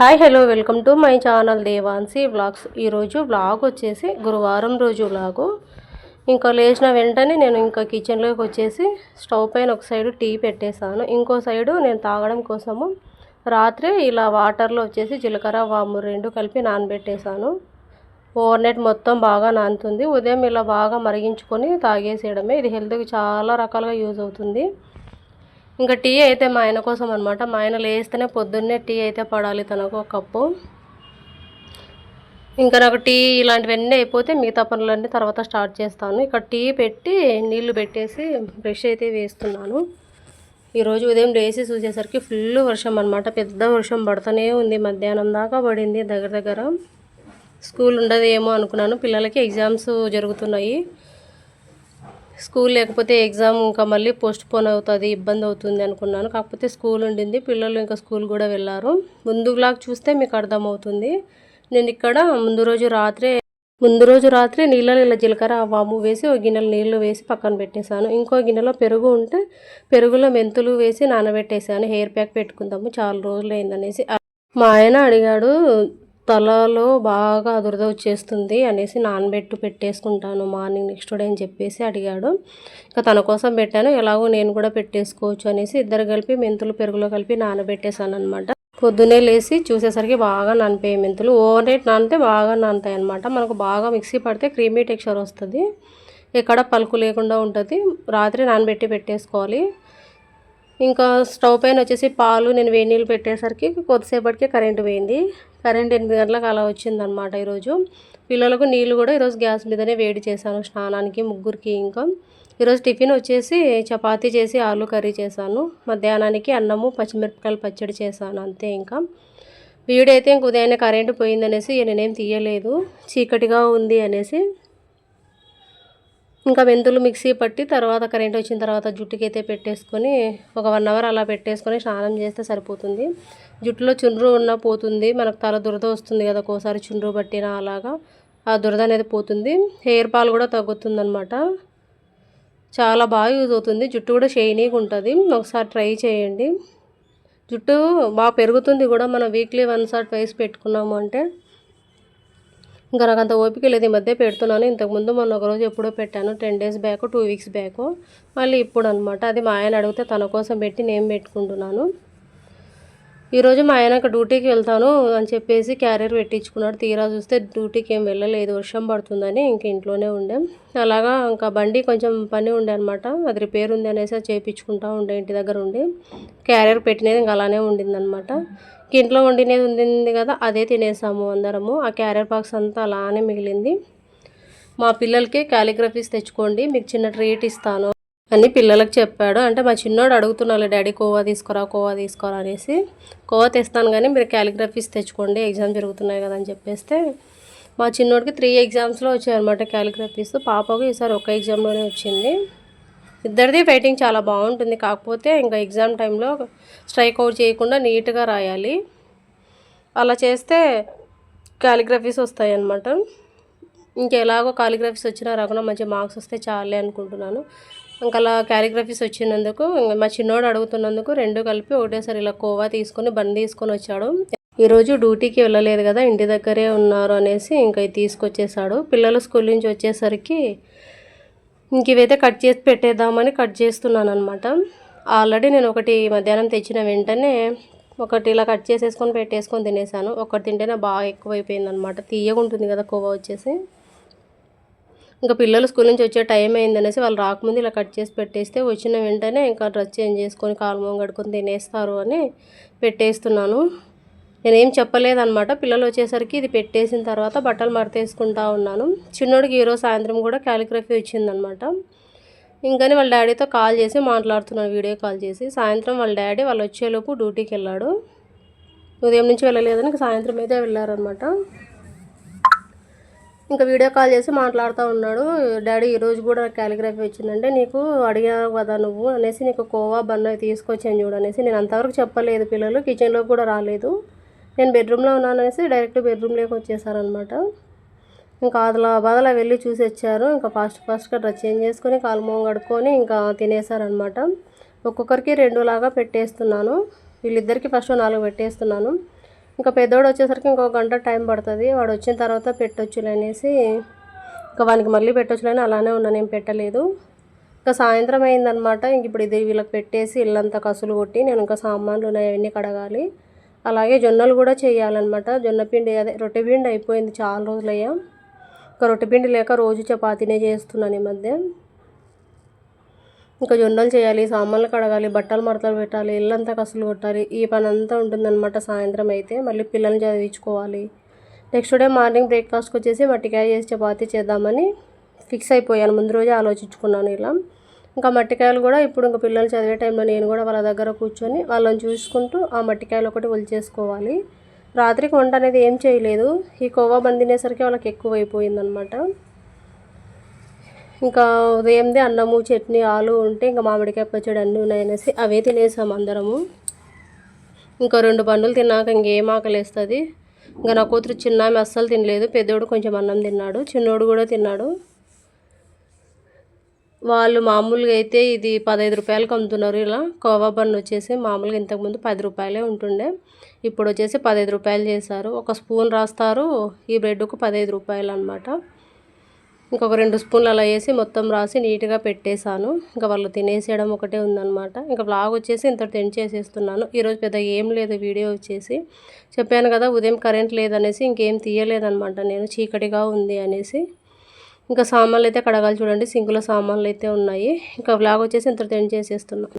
Hi hello welcome to my channel Devansi vlogs. ఈరోజు vlog వచ్చేసి గురువారం రోజు వ్లాగు. ఇంకా లేచిన వెంటనే నేను ఇంకా కిచెన్లోకి వచ్చేసి స్టవ్ పైన ఒక సైడు టీ పెట్టేశాను. ఇంకో సైడు నేను తాగడం కోసము రాత్రి ఇలా వాటర్లో వచ్చేసి జీలకర్ర వాము రెండు కలిపి నానబెట్టేశాను. ఓవర్ నైట్ మొత్తం బాగా నానుతుంది. ఉదయం ఇలా బాగా మరిగించుకొని తాగేసేయడమే. ఇది హెల్త్కి చాలా రకాలుగా యూజ్ అవుతుంది. ఇంకా టీ అయితే మా ఆయన కోసం అనమాట మా ఆయన లేస్తేనే పొద్దున్నే టీ అయితే పడాలి తనకు ఒక కప్పు. ఇంకా నాకు టీ ఇలాంటివన్నీ అయిపోతే మిగతా పనులన్నీ తర్వాత స్టార్ట్ చేస్తాను. ఇక్కడ టీ పెట్టి నీళ్ళు పెట్టేసి బ్రష్ అయితే వేస్తున్నాను. ఈరోజు ఉదయం లేచి చూసేసరికి ఫుల్ వర్షం అనమాట పెద్ద వర్షం పడుతూనే ఉంది. మధ్యాహ్నం దాకా పడింది దగ్గర దగ్గర. స్కూల్ ఉండదేమో అనుకున్నాను. పిల్లలకి ఎగ్జామ్స్ జరుగుతున్నాయి. స్కూల్ లేకపోతే ఎగ్జామ్ ఇంకా మళ్ళీ పోస్ట్ పోన్ అవుతుంది ఇబ్బంది అవుతుంది అనుకున్నాను. కాకపోతే స్కూల్ ఉండింది పిల్లలు ఇంకా స్కూల్ కూడా వెళ్ళారు. ముందులాగా చూస్తే మీకు అర్థమవుతుంది. నేను ఇక్కడ ముందు రోజు రాత్రే ముందు రోజు రాత్రి నీళ్ళలో ఇలా జీలకర్ర వాము వేసి ఒక గిన్నెలు నీళ్ళు వేసి పక్కన పెట్టేశాను. ఇంకో గిన్నెలో పెరుగు ఉంటే పెరుగులో మెంతులు వేసి నానబెట్టేశాను. హెయిర్ ప్యాక్ పెట్టుకుందాము చాలా రోజులు అయిందనేసి మా ఆయన అడిగాడు తలలో బాగా దురద వచ్చేస్తుంది అనేసి నానబెట్టు పెట్టేసుకుంటాను. మార్నింగ్ నెక్స్ట్ డే అని చెప్పేసి అడిగాడు. ఇంకా తన కోసం పెట్టాను. ఎలాగో నేను కూడా పెట్టేసుకోవచ్చు అనేసి ఇద్దరు కలిపి మెంతులు పెరుగులో కలిపి నానబెట్టేశాను అనమాట పొద్దునే లేచి చూసేసరికి బాగా నానిపోయాయి మెంతులు. ఓవర్ నైట్ నానితే బాగా నానుతాయి అనమాట మనకు బాగా మిక్సీ పడితే క్రీమీ టెక్స్చర్ వస్తుంది. ఎక్కడ పలుకు లేకుండా ఉంటుంది. రాత్రి నానబెట్టి పెట్టేసుకోవాలి. ఇంకా స్టవ్ పైన వచ్చేసి పాలు నేను వేడి నీళ్ళు పెట్టేసరికి కొద్దిసేపటికే కరెంటు పోయింది. కరెంట్ ఎనిమిది గంటలకు అలా వచ్చిందనమాట ఈరోజు. పిల్లలకు నీళ్ళు కూడా ఈరోజు గ్యాస్ మీదనే వేడి చేశాను స్నానానికి ముగ్గురికి ఇంకా. ఈరోజు టిఫిన్ వచ్చేసి చపాతీ చేసి ఆలు కర్రీ చేశాను. మధ్యాహ్నానికి అన్నము పచ్చిమిరపకాయలు పచ్చడి చేశాను అంతే ఇంకా. వీడైతే ఇంక ఉదయాన్నే కరెంటు పోయిందనేసి నేనేం తీయలేదు. చీకటిగా ఉంది అనేసి ఇంకా మెంతులు మిక్సీ పట్టి తర్వాత కరెంట్ వచ్చిన తర్వాత జుట్టుకి అయితే పెట్టేసుకొని ఒక వన్ అవర్ అలా పెట్టేసుకొని స్నానం చేస్తే సరిపోతుంది. జుట్టులో చుండ్రు ఉన్న పోతుంది. మనకు తల దురద వస్తుంది కదా ఒక్కోసారి చుండ్రు పట్టినా అలాగా ఆ దురద అనేది పోతుంది. హెయిర్ ఫాల్ కూడా తగ్గుతుంది అనమాట చాలా బాగా యూజ్ అవుతుంది. జుట్టు కూడా షైనీగా ఉంటుంది. ఒకసారి ట్రై చేయండి. జుట్టు బాగా పెరుగుతుంది కూడా. మనం వీక్లీ వన్స్ ఆర్ ట్వైస్ పెట్టుకున్నాము అంటే ఇంకా నాకు అంత ఓపిక లేదు ఈ మధ్య పెడుతున్నాను. ఇంతకుముందు మొన్న ఒకరోజు ఎప్పుడో పెట్టాను. Ten days back two weeks back. మళ్ళీ ఇప్పుడు అనమాట అది మా ఆయన అడిగితే తన కోసం పెట్టి నేను పెట్టుకుంటున్నాను. ఈరోజు మా ఆయనకు డ్యూటీకి వెళ్తాను అని చెప్పేసి క్యారియర్ పెట్టించుకున్నాడు. తీరా చూస్తే డ్యూటీకి ఏం వెళ్ళలేదు. వర్షం పడుతుందని ఇంక ఇంట్లోనే ఉండే. అలాగా ఇంకా బండి కొంచెం పని ఉండే అనమాట అది రిపేర్ ఉంది అనేసి చేయించుకుంటా ఉండే ఇంటి దగ్గర ఉండి. క్యారియర్ పెట్టినది ఇంకా అలానే ఉండిందనమాట ఇంట్లో వండినది ఉంది కదా అదే తినేసాము అందరము. ఆ క్యారియర్ బాక్స్ అంతా అలానే మిగిలింది. మా పిల్లలకి క్యాలిగ్రఫీస్ తెచ్చుకోండి మీకు చిన్న ట్రీట్ ఇస్తాను. అని పిల్లలకు చెప్పాడు. అంటే మా చిన్నోడు అడుగుతున్నాడు డాడీ కోవా తీసుకురా కోవా తీసుకురా అనేసి. కోవా తెస్తాను కానీ మీరు క్యాలిగ్రఫీస్ తెచ్చుకోండి ఎగ్జామ్ జరుగుతున్నాయి కదా అని చెప్పేస్తే. మా చిన్నోడికి త్రీ ఎగ్జామ్స్లో వచ్చాయి అనమాట క్యాలిగ్రఫీస్. పాపకు ఈసారి ఒక ఎగ్జామ్లోనే వచ్చింది. ఇద్దరిది రైటింగ్ చాలా బాగుంటుంది. కాకపోతే ఇంకా ఎగ్జామ్ టైంలో స్ట్రైక్ అవుట్ చేయకుండా నీట్గా రాయాలి. అలా చేస్తే క్యాలిగ్రఫీస్ వస్తాయి అన్నమాట ఇంకెలాగో కాలిగ్రఫీస్ వచ్చినా రాకుండా మంచి మార్క్స్ వస్తే చాలే అనుకుంటున్నాను. ఇంకా అలా క్యాలిగ్రఫీస్ వచ్చినందుకు మా చిన్నోడు అడుగుతున్నందుకు రెండు కలిపి ఒకటేసారి ఇలా కోవా తీసుకొని బండి తీసుకొని వచ్చాడు. ఈరోజు డ్యూటీకి వెళ్ళలేదు కదా ఇంటి దగ్గరే ఉన్నారు అనేసి ఇంకా తీసుకొచ్చేసాడు. పిల్లలు స్కూల్ నుంచి వచ్చేసరికి ఇంక ఇవైతే కట్ చేసి పెట్టేద్దామని కట్ చేస్తున్నాను అనమాట ఆల్రెడీ నేను ఒకటి మధ్యాహ్నం తెచ్చిన వెంటనే ఒకటి ఇలా కట్ చేసేసుకొని పెట్టేసుకొని తినేసాను. ఒకటి తింటేనే బాగా ఎక్కువైపోయింది అనమాట తీయగా ఉంటుంది కదా కోవా వచ్చేసి. ఇంకా పిల్లలు స్కూల్ నుంచి వచ్చే టైం అయిందనేసి వాళ్ళు రాకముందు ఇలా కట్ చేసి పెట్టేస్తే వచ్చిన వెంటనే ఇంకా డ్రెస్ చేంజ్ చేసుకొని కాలు కడుకొని తినేస్తారు అని పెట్టేస్తున్నాను. నేనేం చెప్పలేదన్నమాట. పిల్లలు వచ్చేసరికి ఇది పెట్టేసిన తర్వాత బట్టలు మడతేసుకుంటా ఉన్నాను. చిన్నోడికి ఈరోజు సాయంత్రం కూడా క్యాలిగ్రఫీ వచ్చిందనమాట ఇంకని వాళ్ళ డాడీతో కాల్ చేసి మాట్లాడుతున్నాను వీడియో కాల్ చేసి. సాయంత్రం వాళ్ళ డాడీ వాళ్ళు వచ్చేలోపు డ్యూటీకి వెళ్ళాడు. ఉదయం నుంచి వెళ్ళలేదని సాయంత్రం అయితే వెళ్ళారనమాట ఇంకా వీడియో కాల్ చేసి మాట్లాడుతూ ఉన్నాడు. డాడీ ఈరోజు కూడా క్యాలిగ్రఫీ వచ్చిందంటే నీకు అడిగావు కదా నువ్వు అనేసి నీకు కోవా బన్ తీసుకొచ్చాను చూడు అనేసి నేను అంతవరకు చెప్పలేదు పిల్లలు కిచెన్లో కూడా రాలేదు. నేను బెడ్రూమ్లో ఉన్నాను అనేసి డైరెక్ట్ బెడ్రూమ్లోకి వచ్చేసారనమాట ఇంకా అదలా బదలా వెళ్ళి చూసి వచ్చారు. ఇంకా ఫాస్ట్ ఫాస్ట్గా డ్రెస్ చేంజ్ చేసుకొని కాలు కడుక్కొని ఇంకా తినేసారనమాట ఒక్కొక్కరికి రెండు లాగా పెట్టేస్తున్నాను. వీళ్ళిద్దరికి ఫస్ట్ నాలుగు పెట్టేస్తున్నాను. ఇంకా పెద్దోడు వచ్చేసరికి ఇంకొక గంట టైం పడుతుంది. వాడు వచ్చిన తర్వాత పెట్టొచ్చులే అనేసి ఇంకా వానికి మళ్ళీ పెట్టొచ్చులని అలానే ఉన్నా నేను పెట్టలేదు. ఇంకా సాయంత్రం అయిందనమాట. ఇంక ఇప్పుడు ఇది వీళ్ళకి పెట్టేసి ఇల్లంతా కసులు కొట్టి నేను ఇంకా సామాన్లు ఉన్నాయి అవన్నీ కడగాలి. అలాగే జొన్నలు కూడా చేయాలన్నమాట. జొన్న పిండి అదే రొట్టె పిండి అయిపోయింది చాలా రోజులయ్యా. ఇంకా రొట్టె పిండి లేక రోజు చపాతీనే చేస్తున్నాను ఈ మధ్య. ఇంకా జొన్నలు చేయాలి సామాన్లు కడగాలి బట్టలు మడతలు పెట్టాలి ఇల్లంతా కసులు కొట్టాలి. ఈ పని అంతా ఉంటుందన్నమాట సాయంత్రం అయితే. మళ్ళీ పిల్లల్ని చదివించుకోవాలి. నెక్స్ట్ డే మార్నింగ్ బ్రేక్ఫాస్ట్కి వచ్చేసి మట్టికాయ చేసి చపాతీ చేద్దామని ఫిక్స్ అయిపోయాను. ముందు రోజే ఆలోచించుకున్నాను ఇలా. ఇంకా మట్టికాయలు కూడా ఇప్పుడు ఇంకా పిల్లలు చదివే టైంలో నేను కూడా వాళ్ళ దగ్గర కూర్చొని వాళ్ళని చూసుకుంటూ ఆ మట్టికాయలు ఒకటి ఒలిచేసుకోవాలి. రాత్రికి వంట అనేది ఏం చేయలేదు. ఈ కోవా బంద్ తినేసరికి వాళ్ళకి ఎక్కువ అయిపోయిందనమాట ఇంకా ఉదయంది అన్నము చట్నీ ఆలు ఉంటే ఇంకా మామిడికాయ పచ్చడి అన్నీ ఉన్నాయనేసి అవే తినేసాం అందరము. ఇంకా రెండు పండులు తిన్నాక ఇంకేం ఆకలేస్తుంది. ఇంకా నా కూతురు చిన్న ఆమె అస్సలు తినలేదు. పెద్దోడు కొంచెం అన్నం తిన్నాడు. చిన్నోడు కూడా తిన్నాడు. వాళ్ళు మామూలుగా అయితే ఇది పదహైదు రూపాయలకు అమ్ముతున్నారు ఇలా. కోవా బన్ వచ్చేసి మామూలుగా ఇంతకుముందు పది రూపాయలే ఉంటుండే. ఇప్పుడు వచ్చేసి పదహైదు రూపాయలు చేశారు. ఒక స్పూన్ రాస్తారు. ఈ బ్రెడ్కు పదహైదు రూపాయలు అనమాట ఇంకొక రెండు స్పూన్లు అలా వేసి మొత్తం రాసి నీట్గా పెట్టేశాను. ఇంకా వాళ్ళు తినేసేయడం ఒకటే ఉందనమాట ఇంకా బ్లాగ్ వచ్చేసి ఇంత టెన్ చేసేస్తున్నాను. ఈరోజు పెద్ద ఏం లేదు వీడియో వచ్చేసి. చెప్పాను కదా ఉదయం కరెంట్ లేదనేసి ఇంకేం తీయలేదనమాట నేను చీకటిగా ఉంది అనేసి. ఇంకా సామాన్లు అయితే కడగాలి చూడండి. సింకులో సామాన్లు అయితే ఉన్నాయి. ఇంకా బ్లాగ్ వచ్చేసి ఇంత టెన్ చేసేస్తున్నాను